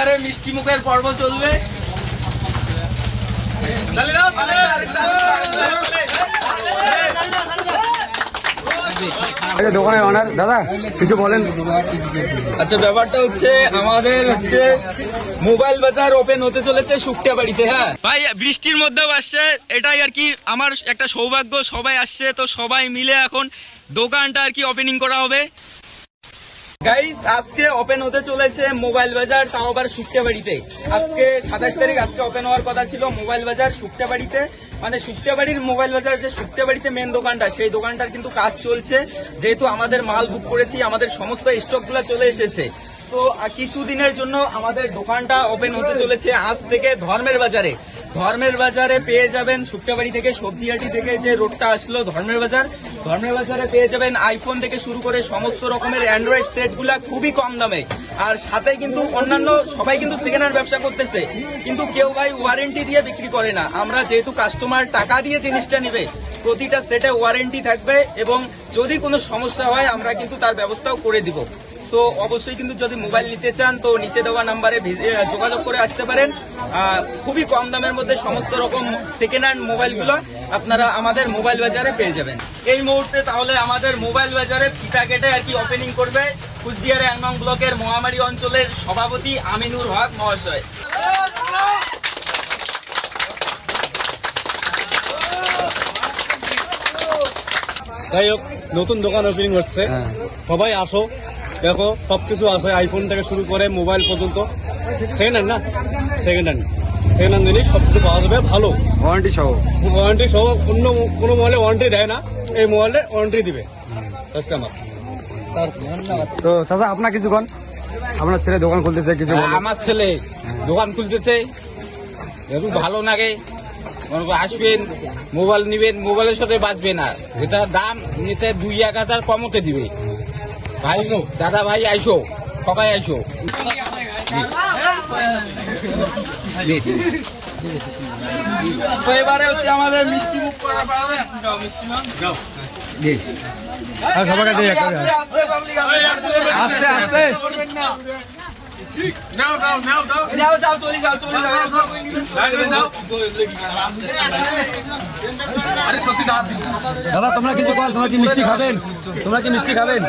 এবারে মিষ্টি মুখের পর্ব চলবে। আচ্ছা দোকানের অনার দাদা কিছু বলেন। আচ্ছা ব্যাপারটা হচ্ছে আমাদের হচ্ছে মোবাইল বাজার ওপেন হতে চলেছে শুকটা বাড়িতে হ্যাঁ? ভাই বৃষ্টির মধ্যেও আসছে। এটাই আর কি আমার একটা সৌভাগ্য সবাই আসছে তো সবাই মিলে এখন দোকানটা আর কি ওপেনিং করা হবে। গাইস আজকে ওপেন হতে চলেছে মোবাইল বাজার তাও আবার শুকটা বাড়িতে আজকে সাতাশ তারিখ, আজকে ওপেন হওয়ার কথা ছিল মোবাইল বাজার শুকটা বাড়িতে মানে শুকটা বাড়ির মোবাইল বাজার যে শুকটা বাড়িতে মেন দোকানটা, সেই দোকানটার কিন্তু কাজ চলছে। যেহেতু আমাদের মাল বুক করেছি, আমাদের সমস্ত স্টকগুলো চলে এসেছে। তো কিছুদিনের জন্য আমাদের দোকানটা ওপেন হতে চলেছে আজ থেকে ধর্মের বাজারে। ধর্মের বাজারে পেয়ে যাবেন শুক্তাবাড়ি থেকে সবজিহাটি থেকে যে রোডটা আসলো ধর্মের বাজার। ধর্মের বাজারে পেয়ে যাবেন আইফোন থেকে শুরু করে সমস্ত রকমের অ্যান্ড্রয়েড সেটগুলা খুবই কম দামে। আর সাথে কিন্তু অন্যান্য সবাই কিন্তু সেকেন্ড হ্যান্ড ব্যবসা করতেছে। কিন্তু কেউ ভাই ওয়ারেন্টি দিয়ে বিক্রি করে না। আমরা যেহেতু কাস্টমার টাকা দিয়ে জিনিসটা নিবে, প্রতিটা সেটে ওয়ারেন্টি থাকবে এবং যদি কোনো সমস্যা হয় আমরা কিন্তু তার ব্যবস্থাও করে দিব। সো অবশ্যই কিন্তু যদি মোবাইল নিতে চান তো নিচে দেওয়া নাম্বারে যোগাযোগ করে আসতে পারেন। খুবই কম দামের মধ্যে সমস্ত রকম সেকেন্ড হ্যান্ড মোবাইলগুলো আপনারা আমাদের মোবাইল বাজারে পেয়ে যাবেন। এই মুহূর্তে তাহলে আমাদের মোবাইল বাজারে ফিতা কেটে আর কি ওপেনিং করবে কুচবিহার এক ব্লকের মহামারী অঞ্চলের সভাপতি আমিনুর হক মহাশয়। যাই হোক নতুন দোকান ওপেনিং হচ্ছে। হ্যাঁ। সবাই আসো। দেখো সবকিছু আছে আইফোন থেকে শুরু করে মোবাইল পর্যন্ত। সেকেন্ড হ্যান্ড না? সেকেন্ড হ্যান্ড সেকেন্ড হ্যান্ড জিনিস সবকিছু পাওয়া যাবে ভালো। ওয়ারেন্টি সহ। ওয়ারেন্টি সহ অন্য কোনো মোবাইলে ওয়ারেন্টি দেয় না। এই মোবাইলে ওয়ারেন্টি দিবে। কাস্টমার তো চাচা আপনার কিছু কন আপনার ছেলে দোকান খুলতেছে কিছু বলেন। আমার ছেলে দোকান খুলতেছে। একটু ভালো লাগে। মনে আসবেন মোবাইল নিবেন মোবাইলের সাথে বাঁচবে না যেটা দাম নিতে দুই এক হাজার কমতে দিবে। ভাই দাদা ভাই আইসো। সবাই আইসো। এবারে হচ্ছে আমাদের মিষ্টি মুখ করা পাবে যাও মিষ্টি মুখ যাও। আর সবাইকে দিয়ে একটা আস্তে আস্তে পাবলিক আস্তে আস্তে যাও যাও চলে যাও চলে যাও। দাদা, তোমরা কিছু কন তোমরা কি মিষ্টি খাবেন? তোমরা কি মিষ্টি খাবেন?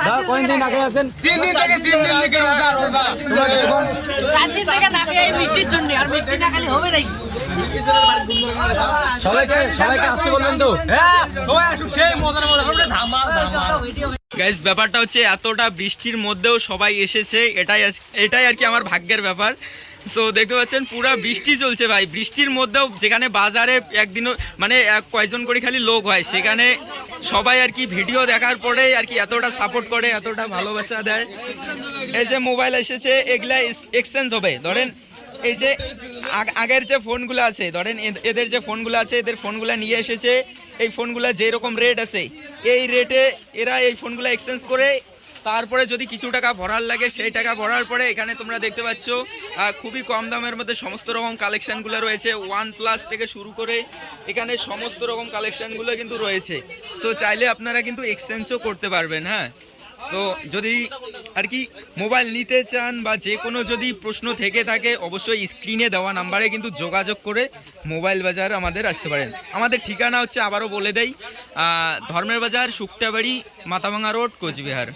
দাদা কয়েন দিন আগে আছেন? সবাইকে সবাইকে আসতে বলবেন তো? ভিডিও গাইজ ব্যাপারটা হচ্ছে এতটা বৃষ্টির মধ্যেও সবাই এসেছে, এটাই এটাই আর কি আমার ভাগ্যের ব্যাপার। সো দেখতে পাচ্ছেন, পুরা বৃষ্টি চলছে ভাই। বৃষ্টির মধ্যেও যেখানে বাজারে একদিনও মানে এক কয়জন করে খালি লোক হয়, সেখানে সবাই আর কি ভিডিও দেখার পরে আর কি এতটা সাপোর্ট করে, এতটা ভালোবাসা দেয়। এই যে মোবাইল এসেছে, এগুলা এক্সচেঞ্জ হবে। ধরেন এই যে আগ- আগের যে ফোনগুলো আছে, ধরেন এদ- এদের যে ফোনগুলো আছে, এদের ফোনগুলো নিয়ে এসেছে, এই ফোনগুলো যেরকম রেট আছে, এই রেটে এরা এই ফোনগুলো এক্সচেঞ্জ করে, তারপরে যদি কিছু টাকা ভরার লাগে, সেই টাকা ভরার পরে এখানে তোমরা দেখতে পাচ্ছ খুবই কম দামের মধ্যে সমস্ত রকম কালেকশনগুলো রয়েছে ওয়ান প্লাস থেকে শুরু করে এখানে সমস্ত রকম কালেকশনগুলো কিন্তু রয়েছে। সো চাইলে আপনারা কিন্তু এক্সচেঞ্জও করতে পারবেন হ্যাঁ? সো যদি আর কি মোবাইল নিতে চান বা যে কোনো যদি প্রশ্ন থেকে থাকে, অবশ্যই স্ক্রিনে দেওয়া নাম্বারে কিন্তু যোগাযোগ করে মোবাইল বাজার আমাদের আসতে পারেন। আমাদের ঠিকানা হচ্ছে আবারও বলে দেয় ধর্মের বাজার, শুক্তাবাড়ি মাতাভাঙা রোড, কোচবিহার।